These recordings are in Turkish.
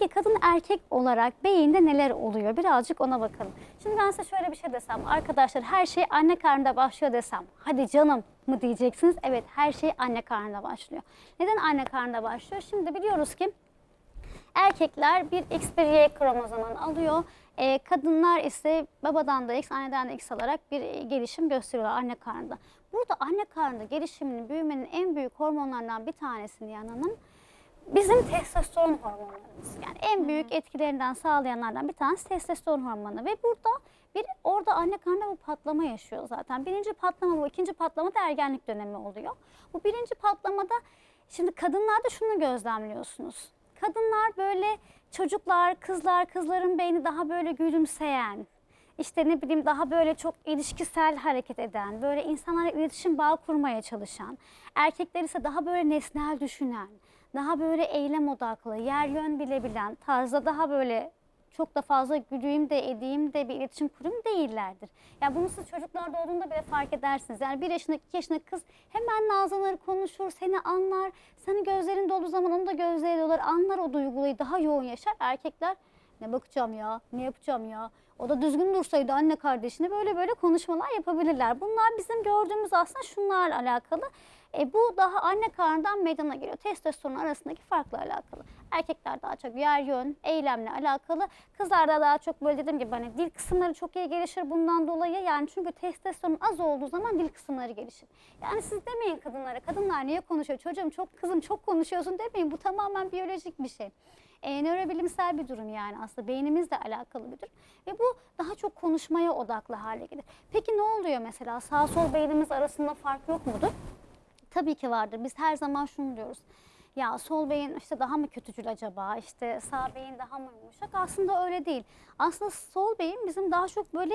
Peki kadın erkek olarak beyinde neler oluyor? Birazcık ona bakalım. Şimdi ben size şöyle bir şey desem. Arkadaşlar her şey anne karnında başlıyor desem. Hadi canım mı diyeceksiniz? Evet her şey anne karnında başlıyor. Neden anne karnında başlıyor? Şimdi biliyoruz ki Erkekler bir X bir Y kromozomunu alıyor. Ee, kadınlar ise babadan da X, anneden de X alarak bir e, gelişim gösteriyorlar anne karnında. Burada anne karnında gelişiminin, büyümenin en büyük hormonlarından bir tanesini yanının bizim testosteron hormonlarımız. Yani en büyük etkilerinden sağlayanlardan bir tanesi testosteron hormonu ve burada bir orada anne karnında bu patlama yaşıyor zaten. Birinci patlama bu, ikinci patlama da ergenlik dönemi oluyor. Bu birinci patlamada şimdi kadınlarda şunu gözlemliyorsunuz. Kadınlar böyle çocuklar, kızlar, kızların beyni daha böyle gülümseyen, işte ne bileyim daha böyle çok ilişkisel hareket eden, böyle insanlarla iletişim bağı kurmaya çalışan, erkekler ise daha böyle nesnel düşünen, daha böyle eylem odaklı, yer yön bilebilen tarzda daha böyle çok da fazla güleyim de edeyim de bir iletişim kurayım değillerdir. Yani bunu siz çocuklarda olduğunda bile fark edersiniz. Yani bir yaşındaki iki yaşındaki kız hemen nazlanır, konuşur, seni anlar. Senin gözlerin dolu zaman onun da gözleri dolar. Anlar o duyguyu daha yoğun yaşar. Erkekler ne bakacağım ya, ne yapacağım ya. O da düzgün dursaydı anne kardeşine böyle böyle konuşmalar yapabilirler. Bunlar bizim gördüğümüz aslında şunlarla alakalı. E, bu daha anne karnından meydana geliyor. Testosteron arasındaki farkla alakalı. Erkekler daha çok yer yön, eylemle alakalı. Kızlarda daha çok böyle dediğim gibi hani dil kısımları çok iyi gelişir bundan dolayı. Yani çünkü testosteron az olduğu zaman dil kısımları gelişir. Yani siz demeyin kadınlara, kadınlar niye konuşuyor? Çocuğum çok kızım çok konuşuyorsun demeyin. Bu tamamen biyolojik bir şey. E, nörobilimsel bir durum yani aslında beynimizle alakalı bir durum. Ve bu daha çok konuşmaya odaklı hale gelir. Peki ne oluyor mesela sağ sol beynimiz arasında fark yok mudur? Tabii ki vardır. Biz her zaman şunu diyoruz. Ya sol beyin işte daha mı kötücül acaba? İşte sağ beyin daha mı yumuşak? Aslında öyle değil. Aslında sol beyin bizim daha çok böyle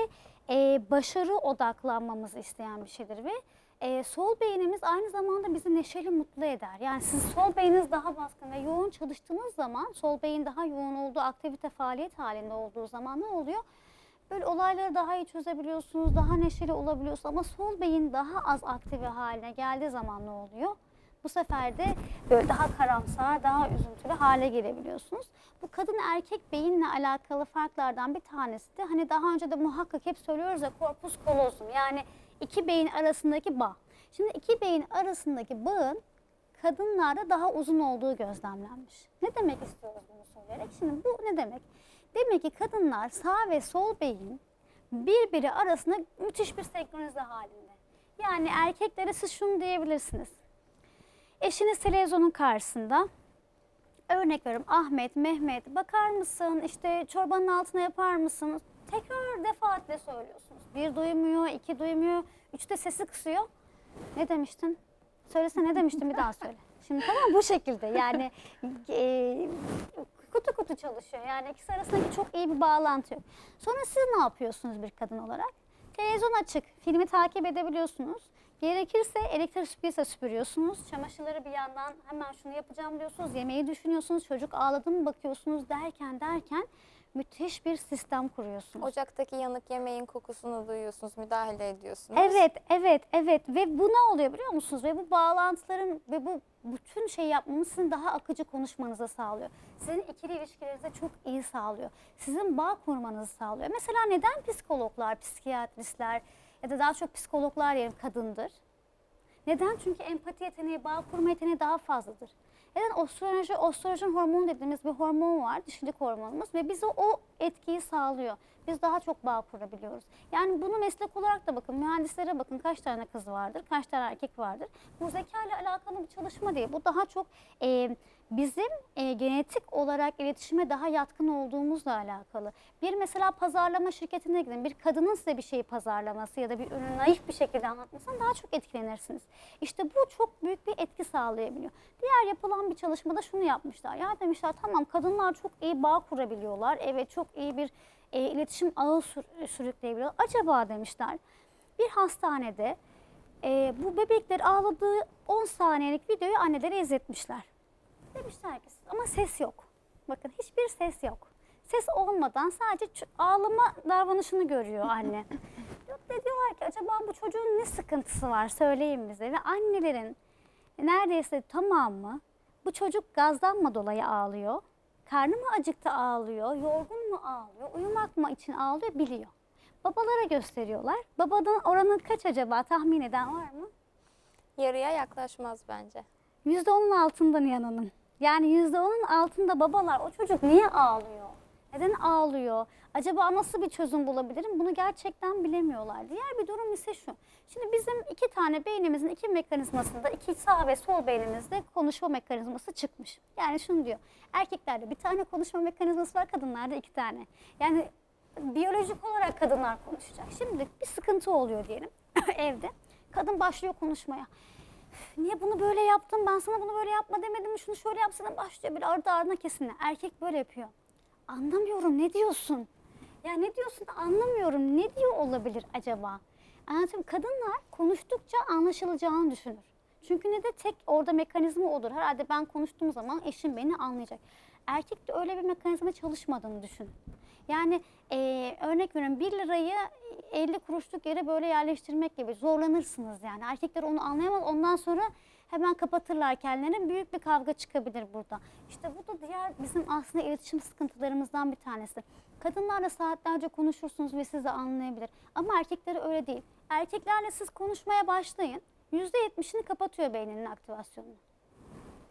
e, başarı odaklanmamızı isteyen bir şeydir ve e, sol beynimiz aynı zamanda bizi neşeli mutlu eder. Yani siz sol beyniniz daha baskın ve yoğun çalıştığınız zaman sol beyin daha yoğun olduğu aktivite faaliyet halinde olduğu zaman ne oluyor? Böyle olayları daha iyi çözebiliyorsunuz, daha neşeli olabiliyorsunuz ama sol beyin daha az aktive haline geldiği zaman ne oluyor? Bu sefer de böyle daha karamsar, daha üzüntülü hale gelebiliyorsunuz. Bu kadın erkek beyinle alakalı farklardan bir tanesi de hani daha önce de muhakkak hep söylüyoruz ya korpus kolosum yani iki beyin arasındaki bağ. Şimdi iki beyin arasındaki bağın kadınlarda daha uzun olduğu gözlemlenmiş. Ne demek istiyoruz bunu söyleyerek? Şimdi bu ne demek? Demek ki kadınlar sağ ve sol beyin birbiri arasında müthiş bir senkronize halinde. Yani erkeklere siz şunu diyebilirsiniz. Eşiniz televizyonun karşısında örnek veriyorum Ahmet, Mehmet bakar mısın işte çorbanın altına yapar mısın? Tekrar defaatle söylüyorsunuz. Bir duymuyor, iki duymuyor, üç de sesi kısıyor. Ne demiştin? Söylesene ne demiştin bir daha söyle. Şimdi tamam bu şekilde yani e, kutu kutu çalışıyor. Yani ikisi arasındaki çok iyi bir bağlantı yok. Sonra siz ne yapıyorsunuz bir kadın olarak? Televizyon açık, filmi takip edebiliyorsunuz. Gerekirse elektrik süpürgesi süpürüyorsunuz. Çamaşırları bir yandan hemen şunu yapacağım diyorsunuz. Yemeği düşünüyorsunuz. Çocuk ağladı mı bakıyorsunuz derken derken müthiş bir sistem kuruyorsunuz. Ocaktaki yanık yemeğin kokusunu duyuyorsunuz, müdahale ediyorsunuz. Evet, evet, evet ve bu ne oluyor biliyor musunuz? Ve bu bağlantıların ve bu bütün şey yapmamız sizin daha akıcı konuşmanızı sağlıyor. Sizin ikili ilişkilerinize çok iyi sağlıyor. Sizin bağ kurmanızı sağlıyor. Mesela neden psikologlar, psikiyatristler ya da daha çok psikologlar diyelim kadındır? Neden? Çünkü empati yeteneği, bağ kurma yeteneği daha fazladır. Neden? Ostroloji, ostrojen hormonu dediğimiz bir hormon var, dişilik hormonumuz ve bize o etkiyi sağlıyor. Biz daha çok bağ kurabiliyoruz. Yani bunu meslek olarak da bakın, mühendislere bakın kaç tane kız vardır, kaç tane erkek vardır. Bu zeka ile alakalı bir çalışma değil. Bu daha çok e, bizim e, genetik olarak iletişime daha yatkın olduğumuzla alakalı. Bir mesela pazarlama şirketine gidin, bir kadının size bir şeyi pazarlaması ya da bir ürünü naif bir şekilde anlatmasından daha çok etkilenirsiniz. İşte bu çok büyük bir etki sağlayabiliyor. Diğer yapılan bir çalışmada şunu yapmışlar. Ya demişler tamam kadınlar çok iyi bağ kurabiliyorlar. Evet çok iyi bir e, iletişim ağı sür- sürükleyebiliyor. Acaba demişler bir hastanede e, bu bebekler ağladığı 10 saniyelik videoyu annelere izletmişler. Demişler ki ama ses yok. Bakın hiçbir ses yok. Ses olmadan sadece ağlama davranışını görüyor anne. Da diyorlar ki acaba bu çocuğun ne sıkıntısı var söyleyin bize. Ve annelerin neredeyse tamamı bu çocuk gazdan mı dolayı ağlıyor? karnı mı acıktı ağlıyor, yorgun mu ağlıyor, uyumak mı için ağlıyor biliyor. Babalara gösteriyorlar. Babadan oranı kaç acaba tahmin eden var mı? Yarıya yaklaşmaz bence. %10'un altında Nihan Yani %10'un altında babalar o çocuk niye ağlıyor? Neden ağlıyor? Acaba nasıl bir çözüm bulabilirim? Bunu gerçekten bilemiyorlar. Diğer bir durum ise şu. Şimdi bizim iki tane beynimizin iki mekanizmasında, iki sağ ve sol beynimizde konuşma mekanizması çıkmış. Yani şunu diyor. Erkeklerde bir tane konuşma mekanizması var, kadınlarda iki tane. Yani biyolojik olarak kadınlar konuşacak. Şimdi bir sıkıntı oluyor diyelim evde. Kadın başlıyor konuşmaya. Niye bunu böyle yaptın? Ben sana bunu böyle yapma demedim mi? Şunu şöyle yapsana başlıyor. Bir ardı ardına kesinle. Erkek böyle yapıyor. Anlamıyorum ne diyorsun? Ya ne diyorsun anlamıyorum. Ne diyor olabilir acaba? Anlatayım. Kadınlar konuştukça anlaşılacağını düşünür. Çünkü ne de tek orada mekanizma odur. Herhalde ben konuştuğum zaman eşim beni anlayacak. Erkekte öyle bir mekanizma çalışmadığını düşün. Yani eee, örnek veriyorum 1 lirayı 50 kuruşluk yere böyle yerleştirmek gibi zorlanırsınız yani. Erkekler onu anlayamaz. Ondan sonra hemen kapatırlar kendilerini. Büyük bir kavga çıkabilir burada. İşte bu da diğer bizim aslında iletişim sıkıntılarımızdan bir tanesi. Kadınlarla saatlerce konuşursunuz ve sizi anlayabilir. Ama erkekleri öyle değil. Erkeklerle siz konuşmaya başlayın. %70'ini kapatıyor beyninin aktivasyonunu.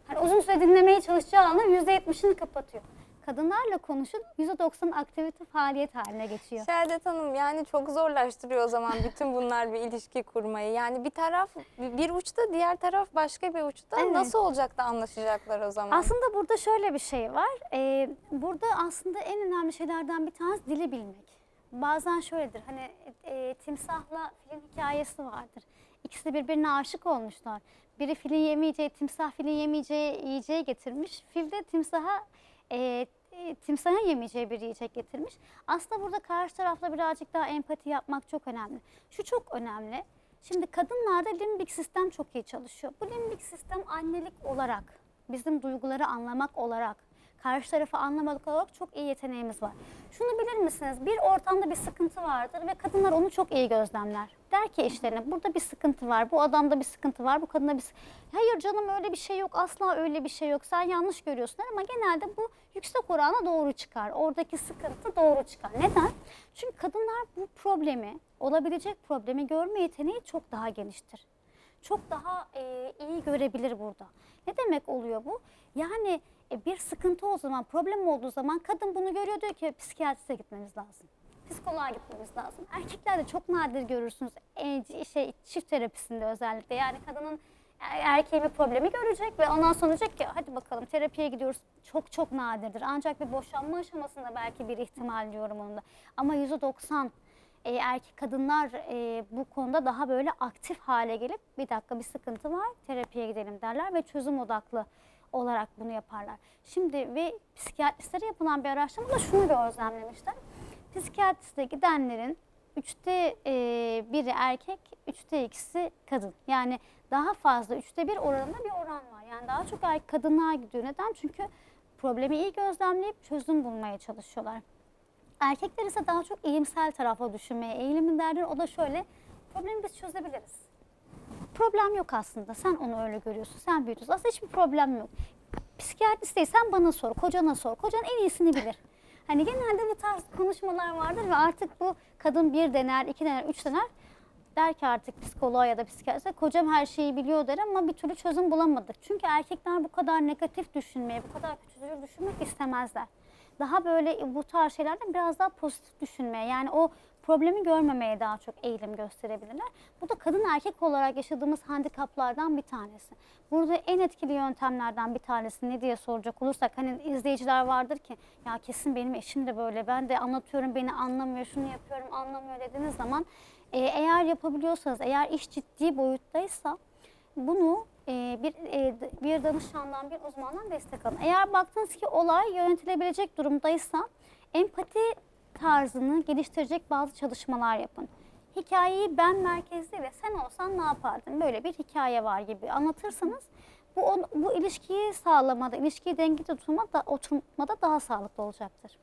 Hani uzun süre dinlemeye çalışacağı alanın %70'ini kapatıyor. Kadınlarla konuşun %90 aktivite faaliyet haline geçiyor. Şehadet Hanım yani çok zorlaştırıyor o zaman bütün bunlar bir ilişki kurmayı. Yani bir taraf bir uçta diğer taraf başka bir uçta. Evet. Nasıl olacak da anlaşacaklar o zaman? Aslında burada şöyle bir şey var. Ee, burada aslında en önemli şeylerden bir tanesi dili bilmek. Bazen şöyledir hani e, timsahla filin hikayesi vardır. İkisi de birbirine aşık olmuşlar. Biri filin yemeyeceği, timsah filin yemeyeceği yiyeceği getirmiş. Fil de timsaha e, e, timsaha yemeyeceği bir yiyecek getirmiş. Aslında burada karşı tarafla birazcık daha empati yapmak çok önemli. Şu çok önemli. Şimdi kadınlarda limbik sistem çok iyi çalışıyor. Bu limbik sistem annelik olarak, bizim duyguları anlamak olarak, karşı tarafı anlamak olarak çok iyi yeteneğimiz var. Şunu bilir misiniz? Bir ortamda bir sıkıntı vardır ve kadınlar onu çok iyi gözlemler. Der ki eşlerine burada bir sıkıntı var, bu adamda bir sıkıntı var, bu kadında bir Hayır canım öyle bir şey yok, asla öyle bir şey yok. Sen yanlış görüyorsun ama genelde bu yüksek orana doğru çıkar. Oradaki sıkıntı doğru çıkar. Neden? Çünkü kadınlar bu problemi, olabilecek problemi görme yeteneği çok daha geniştir çok daha e, iyi görebilir burada. Ne demek oluyor bu? Yani e, bir sıkıntı o zaman, problem olduğu zaman kadın bunu görüyor diyor ki psikiyatriste gitmemiz lazım. Psikoloğa gitmemiz lazım. Erkeklerde çok nadir görürsünüz e, şey çift terapisinde özellikle. Yani kadının e, erkeğin bir problemi görecek ve ondan sonra diyecek ki hadi bakalım terapiye gidiyoruz. Çok çok nadirdir. Ancak bir boşanma aşamasında belki bir ihtimal diyorum onda. Ama %90 e, erkek kadınlar e, bu konuda daha böyle aktif hale gelip bir dakika bir sıkıntı var terapiye gidelim derler ve çözüm odaklı olarak bunu yaparlar. Şimdi ve psikiyatristlere yapılan bir araştırmada şunu gözlemlemişler. Psikiyatriste gidenlerin üçte e, biri erkek, üçte ikisi kadın. Yani daha fazla üçte bir oranında bir oran var. Yani daha çok erkek kadınlar gidiyor. Neden? Çünkü problemi iyi gözlemleyip çözüm bulmaya çalışıyorlar. Erkekler ise daha çok iyimsel tarafa düşünmeye eğilimlilerdir. O da şöyle, problemi biz çözebiliriz. Problem yok aslında. Sen onu öyle görüyorsun. Sen büyütüyorsun. Aslında hiçbir problem yok. Psikiyatrist değil, sen bana sor, kocana sor. Kocan en iyisini bilir. Hani genelde bu tarz konuşmalar vardır ve artık bu kadın bir dener, iki dener, üç dener. Der ki artık psikoloğa ya da psikiyatriste kocam her şeyi biliyor der ama bir türlü çözüm bulamadık. Çünkü erkekler bu kadar negatif düşünmeye, bu kadar kötücül düşünmek istemezler daha böyle bu tarz şeylerden biraz daha pozitif düşünmeye yani o problemi görmemeye daha çok eğilim gösterebilirler. Bu da kadın erkek olarak yaşadığımız handikaplardan bir tanesi. Burada en etkili yöntemlerden bir tanesi ne diye soracak olursak hani izleyiciler vardır ki ya kesin benim eşim de böyle ben de anlatıyorum beni anlamıyor şunu yapıyorum anlamıyor dediğiniz zaman e, eğer yapabiliyorsanız eğer iş ciddi boyuttaysa bunu e, bir e, bir danışandan, bir uzmandan destek alın. Eğer baktınız ki olay yönetilebilecek durumdaysa empati tarzını geliştirecek bazı çalışmalar yapın. Hikayeyi ben merkezli ve sen olsan ne yapardın? Böyle bir hikaye var gibi anlatırsanız bu bu ilişkiyi sağlamada, ilişkiyi dengede tutmada, oturtmada daha sağlıklı olacaktır.